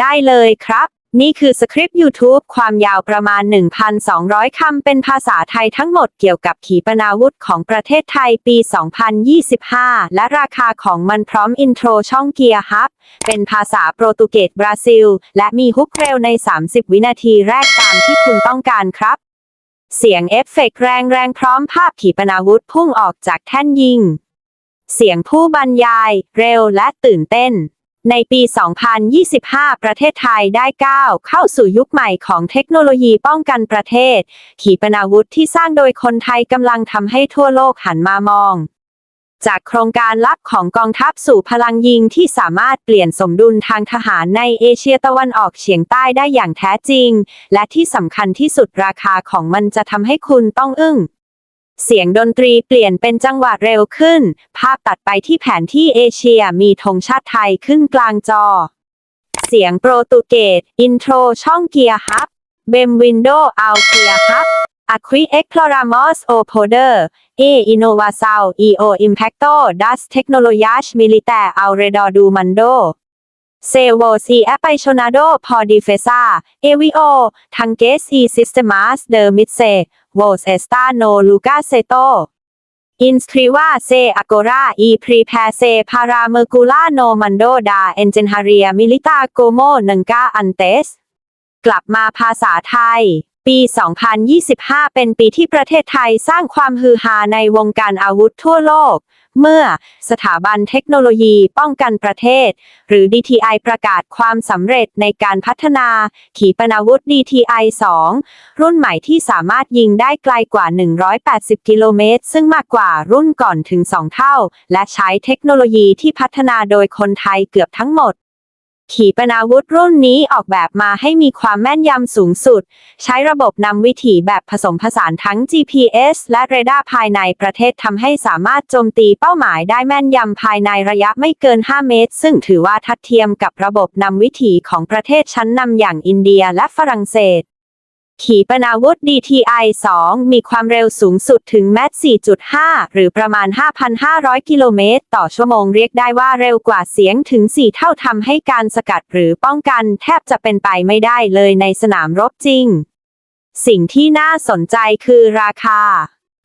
ได้เลยครับ นี่คือสคริปต์ YouTube ความยาวประมาณ 1,200 คำ เป็นภาษาไทยทั้งหมดเกี่ยวกับขีปนาวุธของประเทศไทยปี 2025 และราคาของมันพร้อมอินโทรช่องเกียร์ฮับ เป็นภาษาโปรตุเกสบราซิล และมีฮุกเร็วใน 30 วินาทีแรกตามที่คุณต้องการครับ เสียงเอฟเฟกต์แรงแรงๆพร้อมภาพขีปนาวุธพุ่งออกจากแท่นยิง เสียงผู้บรรยาย เร็วและตื่นเต้น ในปี 2025 ประเทศไทยได้ก้าวเข้าสู่ยุคใหม่ของเทคโนโลยีป้องกันประเทศ ขีปนาวุธที่สร้างโดยคนไทยกำลังทำให้ทั่วโลกหันมามอง จากโครงการลับของกองทัพสู่พลังยิงที่สามารถเปลี่ยนสมดุลทางทหารในเอเชียตะวันออกเฉียงใต้ได้อย่างแท้จริง และที่สำคัญที่สุดราคาของมันจะทำให้คุณต้องอึ้ง เสียงดนตรีเปลี่ยนเป็นจังหวะเร็วขึ้น ภาพตัดไปที่แผนที่เอเชียมีธงชาติไทยขึ้นกลางจอ เสียงโปรตุเกส อินโทรช่องเกียร์ฮับ เบมวินโดเอาเกียร์ฮับอะควิเอ็กพลอรามอสโอโพเดอร์เออินโนวาซาวอีโออิมแพคโตดัสเทคโนโลยีชมิลิแต่อัลเรดอดูมันโดเซโวซีแอปไปโชนาโดพอดิเฟซาเอวิโอทังเกสอีซิสเตมัสเดอร์มิดเซ โวสเอสตาโนลูกาเซโตอินสคริวาเซอโกราอีพรีแพเซพาราเมกูลาโนมันโดดาเอนเจนฮาเรียมิลิตาโกโมนังกาอันเตส กลับมาภาษาไทย ปี 2025 เป็นปีที่ประเทศไทยสร้างความฮือฮาในวงการอาวุธทั่วโลก เมื่อสถาบันเทคโนโลยีป้องกันประเทศ หรือ DTI ประกาศความสำเร็จในการพัฒนา ขีปนาวุธ DTI 2 รุ่นใหม่ที่สามารถยิงได้ไกลกว่า 180 กิโลเมตร ซึ่งมากกว่ารุ่นก่อนถึง 2 เท่า และใช้เทคโนโลยีที่พัฒนาโดยคนไทยเกือบทั้งหมด ขีปนาวุธรุ่นนี้ออกแบบมาให้มีความแม่นยำสูงสุด ใช้ระบบนำวิถีแบบผสมผสานทั้ง GPS และเรดาร์ภายในประเทศทำให้สามารถโจมตีเป้าหมายได้แม่นยำภายในระยะไม่เกิน 5 เมตร ซึ่งถือว่าทัดเทียมกับระบบนำวิถีของประเทศชั้นนำอย่างอินเดียและฝรั่งเศส ขีปนาวุธ DTI 2 มีความเร็วสูงสุดถึงแมต4.5 หรือประมาณ 5,500 กิโลเมตร ต่อชั่วโมงเรียกได้ว่าเร็วกว่าเสียงถึง 4 เท่าทำให้การสกัดหรือป้องกันแทบจะเป็นไปไม่ได้เลยในสนามรบจริง สิ่งที่น่าสนใจคือราคา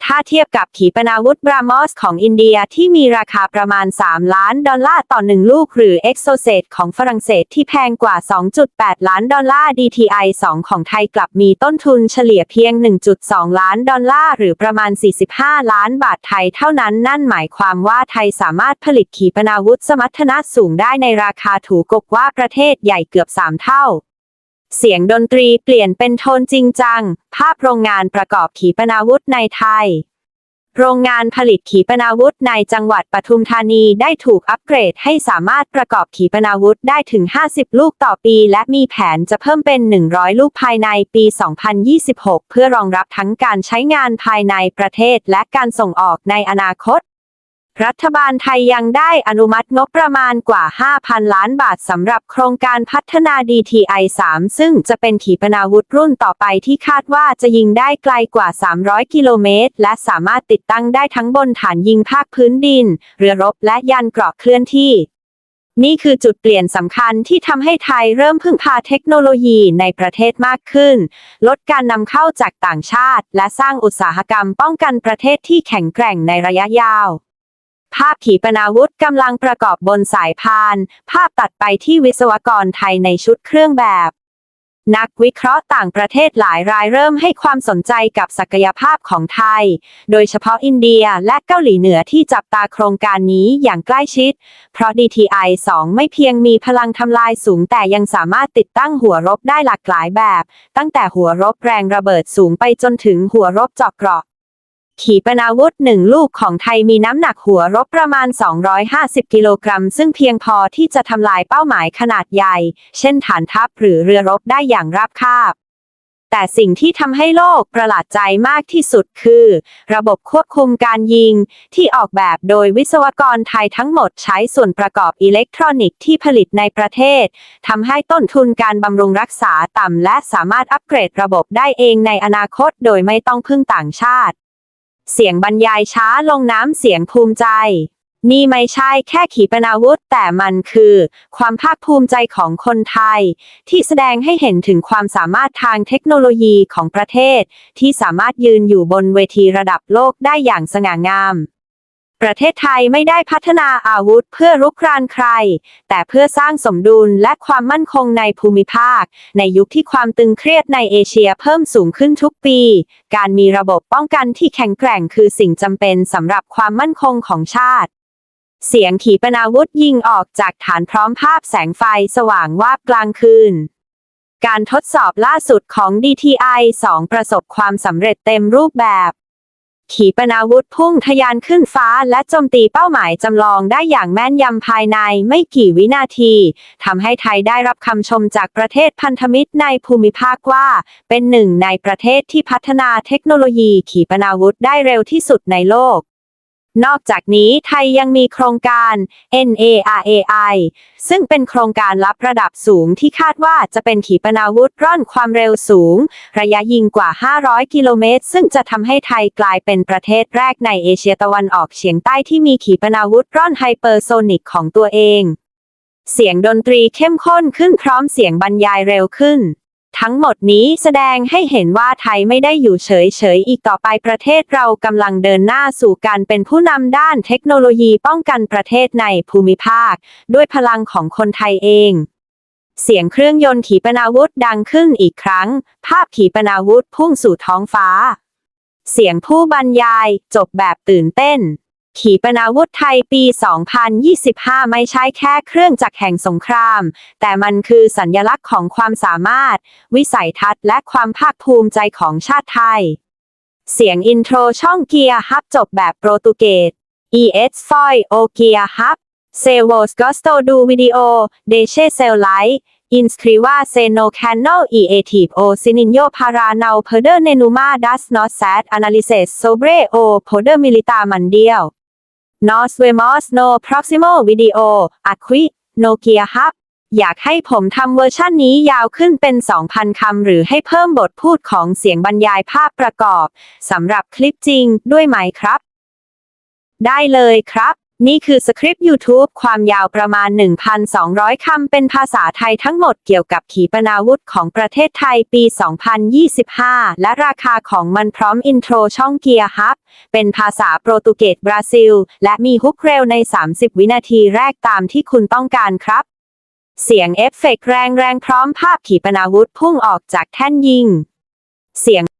ถ้าเทียบกับขีปนาวุธบรามอสของอินเดียที่มีราคาประมาณ 3 ล้านดอลลาร์ต่อหนึ่งลูก หรือ e x o s e t ของฝรั่งเศสที่แพงกว่า 2.8 ล้านดอลลาร์ DTI 2 ของไทยกลับมีต้นทุนเฉลี่ยเพียง 1.2 ล้านดอลลาร์ หรือประมาณ 45 ล้านบาทไทยเท่านั้น นั่นหมายความว่าไทยสามารถผลิตขีปนาวุธสมรรถนะสูงได้ในราคาถูกกว่าประเทศใหญ่เกือบ 3 เท่า เสียงดนตรีเปลี่ยนเป็นโทนจริงจัง ภาพโรงงานประกอบขีปนาวุธในไทย โรงงานผลิตขีปนาวุธในจังหวัดปทุมธานีได้ถูกอัปเกรดให้สามารถประกอบขีปนาวุธได้ถึง 50 ลูกต่อปี และมีแผนจะเพิ่มเป็น 100 ลูกภายในปี 2026 เพื่อรองรับทั้งการใช้งานภายในประเทศและการส่งออกในอนาคต รัฐบาลไทยยังได้อนุมัติงบประมาณกว่า 5,000 ล้านบาทสำหรับโครงการพัฒนา DTI 3 ซึ่งจะเป็นขีปนาวุธรุ่นต่อไปที่คาดว่าจะยิงได้ไกลกว่า 300 กิโลเมตร และสามารถติดตั้งได้ทั้งบนฐานยิงภาคพื้นดิน เรือรบและยานเกราะเคลื่อนที่ นี่คือจุดเปลี่ยนสำคัญที่ทำให้ไทยเริ่มพึ่งพาเทคโนโลยีในประเทศมากขึ้น ลดการนำเข้าจากต่างชาติ และสร้างอุตสาหกรรมป้องกันประเทศที่แข็งแกร่งในระยะยาว ภาพขีปนาวุธกำลังประกอบบนสายพาน ภาพตัดไปที่วิศวกรไทยในชุดเครื่องแบบ นักวิเคราะห์ต่างประเทศหลายรายเริ่มให้ความสนใจกับศักยภาพของไทย โดยเฉพาะอินเดียและเกาหลีเหนือที่จับตาโครงการนี้อย่างใกล้ชิด เพราะ DTI 2 ไม่เพียงมีพลังทำลายสูงแต่ยังสามารถติดตั้งหัวรบได้หลากหลายแบบ ตั้งแต่หัวรบแรงระเบิดสูงไปจนถึงหัวรบเจาะเกราะ ขีปนาวุธหนึ่งลูกของไทยมีน้ำหนักหัวรบประมาณ 250 กิโลกรัม ซึ่งเพียงพอที่จะทำลายเป้าหมายขนาดใหญ่ เช่นฐานทัพหรือเรือรบได้อย่างราบคาบ แต่สิ่งที่ทำให้โลกประหลาดใจมากที่สุดคือ ระบบควบคุมการยิง ที่ออกแบบโดยวิศวกรไทยทั้งหมดใช้ส่วนประกอบอิเล็กทรอนิกส์ที่ผลิตในประเทศทำให้ต้นทุนการบำรุงรักษาต่ำและสามารถอัปเกรดระบบได้เองในอนาคต โดยไม่ต้องพึ่งต่างชาติ เสียงบรรยายช้าลงน้ำเสียงภูมิใจ นี่ไม่ใช่แค่ขีปนาวุธ แต่มันคือ ความภาคภูมิใจของคนไทย ที่แสดงให้เห็นถึงความสามารถทางเทคโนโลยีของประเทศ ที่สามารถยืนอยู่บนเวทีระดับโลกได้อย่างสง่างาม ประเทศไทยไม่ได้พัฒนาอาวุธเพื่อรุกรานใคร แต่เพื่อสร้างสมดุลและความมั่นคงในภูมิภาค ในยุคที่ความตึงเครียดในเอเชียเพิ่มสูงขึ้นทุกปี การมีระบบป้องกันที่แข็งแกร่งคือสิ่งจำเป็นสำหรับความมั่นคงของชาติ เสียงขีปนาวุธยิงออกจากฐานพร้อมภาพแสงไฟสว่างวาบกลางคืนการทดสอบล่าสุดของ DTI 2 ประสบความสำเร็จเต็มรูปแบบ ขีปนาวุธพุ่งทะยานขึ้นฟ้าและโจมตีเป้าหมายจำลองได้อย่างแม่นยำภายในไม่กี่วินาทีทำให้ไทยได้รับคำชมจากประเทศพันธมิตรในภูมิภาคว่า เป็นหนึ่งในประเทศที่พัฒนาเทคโนโลยีขีปนาวุธได้เร็วที่สุดในโลก นอกจากนี้ไทยยังมีโครงการ NARAI ซึ่งเป็นโครงการลับระดับสูงที่คาดว่าจะเป็นขีปนาวุธร่อนความเร็วสูง ระยะยิงกว่า 500 กิโลเมตร ซึ่งจะทำให้ไทยกลายเป็นประเทศแรกในเอเชียตะวันออกเฉียงใต้ที่มีขีปนาวุธร่อนไฮเปอร์โซนิกของตัวเอง เสียงดนตรีเข้มข้นขึ้นพร้อมเสียงบรรยายเร็วขึ้น ทั้งหมดนี้แสดงให้เห็นว่าไทยไม่ได้อยู่เฉยๆ อีกต่อไปประเทศเรากำลังเดินหน้าสู่การเป็นผู้นำด้านเทคโนโลยีป้องกันประเทศในภูมิภาค ด้วยพลังของคนไทยเอง เสียงเครื่องยนต์ขีปนาวุธดังขึ้นอีกครั้ง ภาพขีปนาวุธพุ่งสู่ท้องฟ้า เสียงผู้บรรยายจบแบบตื่นเต้น ขีปนาวุธไทยปี 2025 ไม่ใช่แค่เครื่องจักรแห่งสงคราม แต่มันคือสัญญลักษณ์ของความสามารถ วิสัยทัศน์และความภาคภูมิใจของชาติไทย เสียงอินโทรช่องเกียร์ฮับจบแบบโปรตุเกส ES f o i o เกียร์ฮับเซโวสกอสโตดูวิดีโอเดเชเซลไลท์อินสคริวาเซโนแคนโนอีเอทีฟโอซินิโยพาราเนาเพเดอร์เนนูมาดัสนอสแซดอนาลิเซสโซเบรโอโพเดอร์มิลิตามันเดียว Nos w e m o s no Proximo video a q u i Nokia Hub อยากให้ผมทำเวอร์ชันนี้ยาวขึ้นเป็น 2,000 คำหรือให้เพิ่มบทพูดของเสียงบรรยายภาพประกอบสำหรับคลิปจริงด้วยไหมครับ ได้เลยครับ นี่คือสคริปต์ YouTube ความยาวประมาณ 1,200 คำ เป็นภาษาไทยทั้งหมดเกี่ยวกับขีปนาวุธของประเทศไทยปี 2025 และราคาของมันพร้อมอินโทรช่องเกียร์ฮับ เป็นภาษาโปรตุเกสบราซิล และมีฮุกเร็วใน 30 วินาทีแรกตามที่คุณต้องการครับ เสียงเอฟเฟกต์แรงๆพร้อมภาพขีปนาวุธพุ่งออกจากแท่นยิง เสียง